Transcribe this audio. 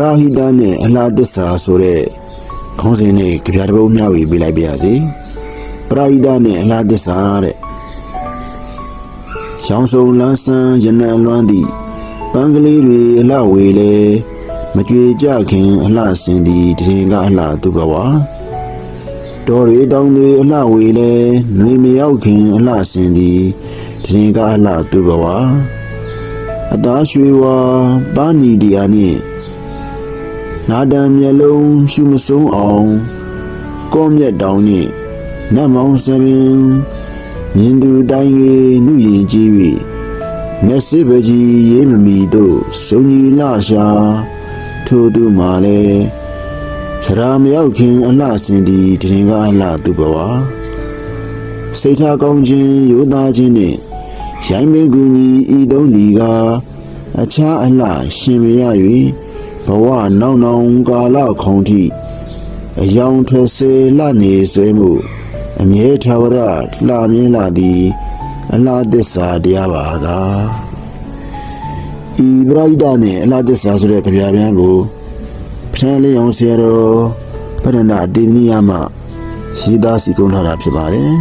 ရာဟိတနဲ့အလားသစ္စာဆိုတဲ့ခေါင်းစဉ်နဲ့ကြပြတစ်ပုဒ်မျှဝေပေးလိုက်ပါရစေပရာဟိတနဲ့အလားသစ္စာတဲ့ရှောင်းစုံလန်းဆန်းရနံလွမ်းသည့်ပန်းကလေးတွေအလှဝေလေမကြွေကြခင်အလှဆင်သည်တရင်ကအလှသူဘဝတော်ရီတောင်တွေအလှဝေလေနှွေမရောက်ခင်အလှဆင်သည်တရင်ကအလှသူဘဝအသားရွှေဝါပါနီဒီယာနှင့် နာဒံမျက်လုံးရှုမဆုံးအောင်ကောမျက်တောင်နှင့်နတ်မောင်စပင်မြင်သူတိုင်း၍နှုရင်ကြည့်၍မျက်စိပကြီးရေးမမီတို့စုံကြီးလှရှာထို့သူမှလည်းစရာမရောက်ခင်အလှဆင်သည်တရင်ကအလှသူဘဝစိတ်ထားကောင်းခြင်းရိုးသားခြင်းနှင့်ရိုင်းမင်းကူညီဤသုံးလီကအခြားအလှရှင်မရ၍ ဘဝနောင်နောင်ကာလခုံထိအယောင်ထွက်စေလှနေဆွေးမှုအမြဲထာဝရလှမြင်လာသည်အလားသစ္စာတရားပါသာဤပရိဒနဲ့အလားသစ္စာဆိုတဲ့ကြပြပြန်းကိုဖျန်းလေးအောင်ဆရာတော်ဗရဏတေသနိယမှရှိသားစီကုံထားတာဖြစ်ပါတယ်